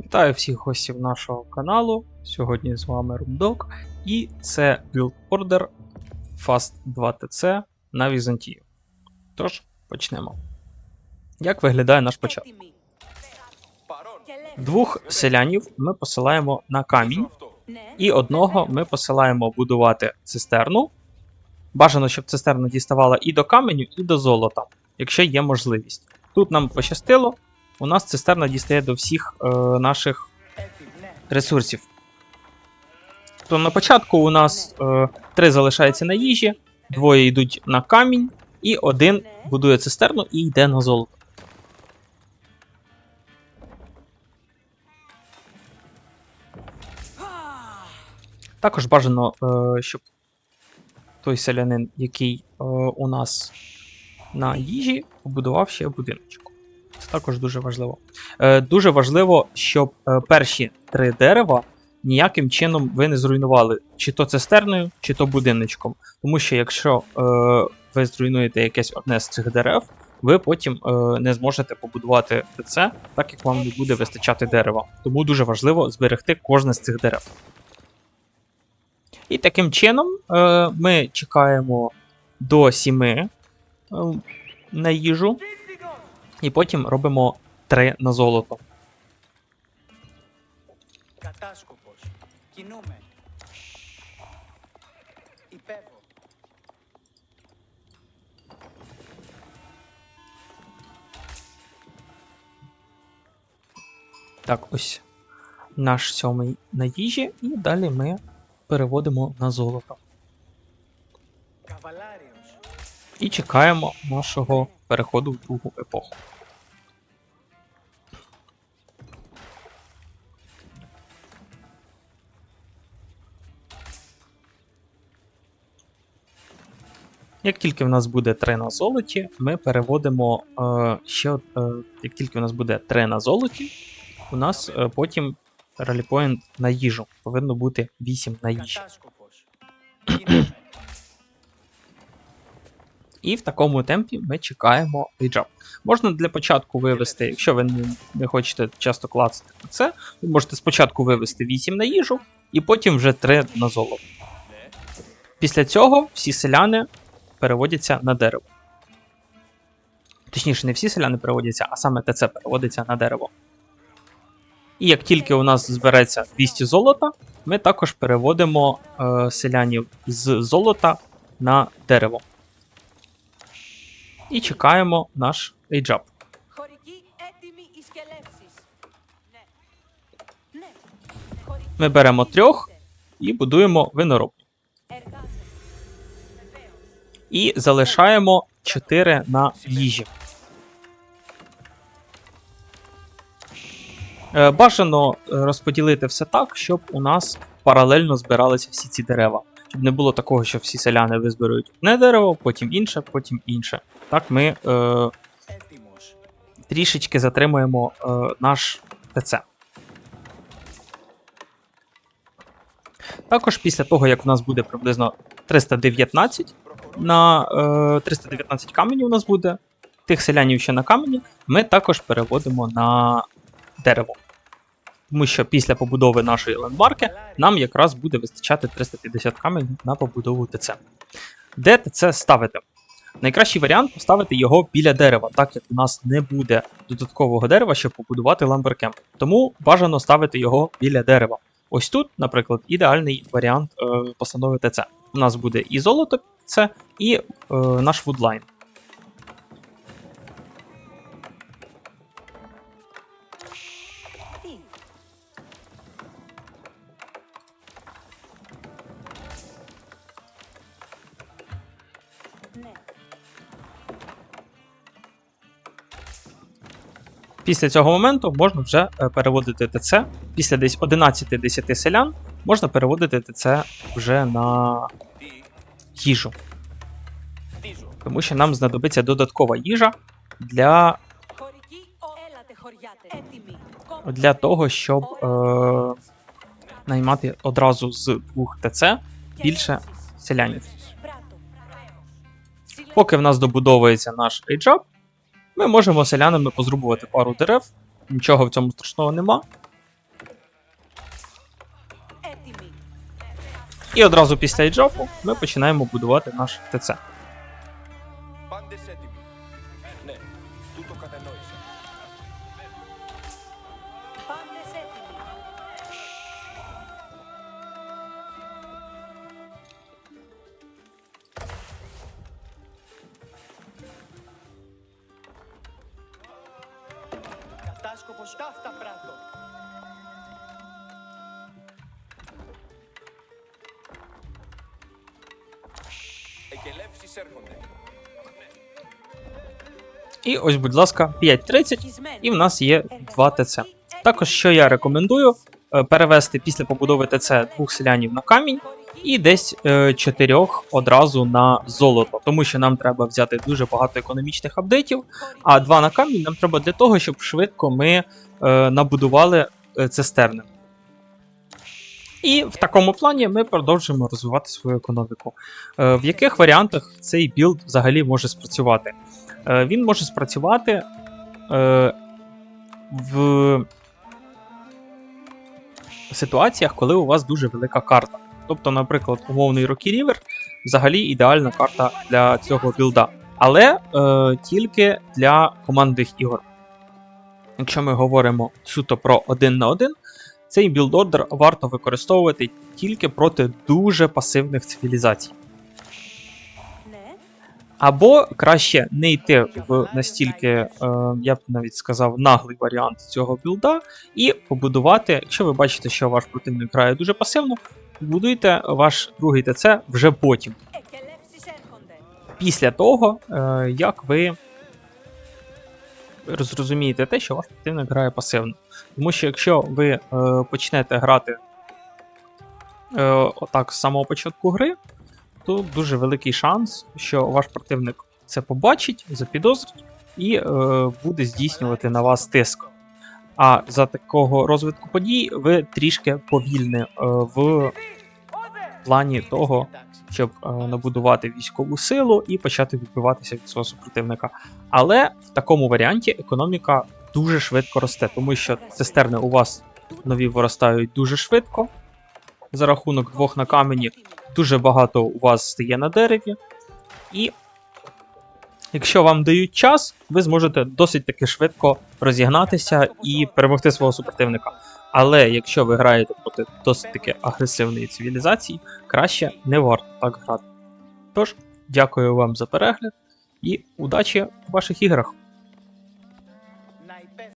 Вітаю всіх гостів нашого каналу. Сьогодні з вами Румдок, і це Build Order Fast 2 TC на Візантію. Тож, почнемо. Як виглядає наш початок? Двох селянів ми посилаємо на камінь, і одного ми посилаємо будувати цистерну. Бажано, щоб цистерна діставала і до каменю, і до золота, якщо є можливість. Тут нам пощастило, у нас цистерна дістає до всіх е, наших ресурсів. То на початку у нас е, три залишається на їжі, двоє йдуть на камінь, і один будує цистерну і йде на золото. Також бажано, е, щоб той селянин, який е, у нас на їжі, побудував ще будиночок. Також дуже важливо. Е, дуже важливо, щоб е, перші три дерева ніяким чином ви не зруйнували чи то цистерною, чи то будиночком. Тому що якщо е, ви зруйнуєте якесь одне з цих дерев, ви потім е, не зможете побудувати це, так як вам не буде вистачати дерева. Тому дуже важливо зберегти кожне з цих дерев. І таким чином е, ми чекаємо до 7 е, на їжу, і потім робимо 3 на золото. Так, ось наш сьомий на їжі, і далі ми переводимо на золото. І чекаємо нашого переходу в другу епоху. Як тільки в нас буде 3 на золоті, ми переводимо е, ще е, як тільки в нас буде 3 на золоті, у нас е, потім раліпоінт на їжу. Повинно бути 8 на їжі. І в такому темпі ми чекаємо ріджап. Можна для початку вивести, якщо ви не хочете часто клацати на це, ви можете спочатку вивести 8 на їжу, і потім вже 3 на золото. Після цього всі селяни переводяться на дерево. Точніше, не всі селяни переводяться, а саме ТЦ переводиться на дерево. І як тільки у нас збереться 200 золота, ми також переводимо е, селянів з золота на дерево. І чекаємо наш ейджап. Ми беремо трьох і будуємо виноробню. І залишаємо 4 на їжі. Е, бажано е, розподілити все так, щоб у нас паралельно збиралися всі ці дерева. Щоб не було такого, що всі селяни визберуть одне дерево, потім інше, потім інше. Так ми е, трішечки затримуємо е, наш ТЦ. Також після того, як у нас буде приблизно 319, на е, 319 каменів у нас буде, тих селянів, що на камені, ми також переводимо на дерево. Тому що після побудови нашої лендмарки нам якраз буде вистачати 350 каменів на побудову ТЦ. Де ТЦ ставити? Найкращий варіант поставити його біля дерева, так як у нас не буде додаткового дерева, щоб побудувати ламберкемп. Тому бажано ставити його біля дерева. Ось тут, наприклад, ідеальний варіант е, постанови ТЦ. У нас буде і золото це і е, наш вудлайн. Після цього моменту можна вже е, переводити ТЦ. Після десь 11-10 селян можна переводити ТЦ вже на їжу. Тому що нам знадобиться додаткова їжа для для того, щоб е, наймати одразу з двох ТЦ більше селянів. Поки в нас добудовується наш ейджап, ми можемо селянами позрубувати пару дерев. Нічого в цьому страшного нема. І одразу після іджофу ми починаємо будувати наш ТЦ. Πάντες έτοιμοι. Ναι, τούτο κατανόησα. Πάντες έτοιμοι. Κατάσκοπος ταύτα πράττω. І ось, будь ласка, 5.30, і в нас є 2 ТЦ. Також, що я рекомендую, е, перевести після побудови ТЦ двох селянів на камінь і десь е, чотирьох одразу на золото, тому що нам треба взяти дуже багато економічних апдейтів, а два на камінь нам треба для того, щоб швидко ми е, набудували цистерни. І в такому плані ми продовжуємо розвивати свою економіку. Е, в яких варіантах цей білд взагалі може спрацювати? Е, він може спрацювати е, в ситуаціях, коли у вас дуже велика карта. Тобто, наприклад, умовний Rocky River взагалі ідеальна карта для цього білда. Але тільки для командних ігор. Якщо ми говоримо суто про один на один, цей білдордер варто використовувати тільки проти дуже пасивних цивілізацій. Або краще не йти в настільки, е, я б навіть сказав, наглий варіант цього білда, і побудувати, якщо ви бачите, що ваш противник грає дуже пасивно, побудуйте ваш другий ТЦ вже потім. Після того, е, як ви зрозумієте те, що ваш противник грає пасивно. Тому що якщо ви е, почнете грати е, отак з самого початку гри, то дуже великий шанс, що ваш противник це побачить, запідозрить і е, буде здійснювати на вас тиск. А за такого розвитку подій ви трішки повільні е, в плані того, щоб е, набудувати військову силу і почати відбиватися від свого супротивника. Але в такому варіанті економіка дуже швидко росте, тому що цистерни у вас нові виростають дуже швидко. За рахунок двох на камені дуже багато у вас стає на дереві. І якщо вам дають час, ви зможете досить таки швидко розігнатися і перемогти свого супротивника. Але якщо ви граєте проти досить таки агресивної цивілізації, краще не варто так грати. Тож, дякую вам за перегляд і удачі в ваших іграх!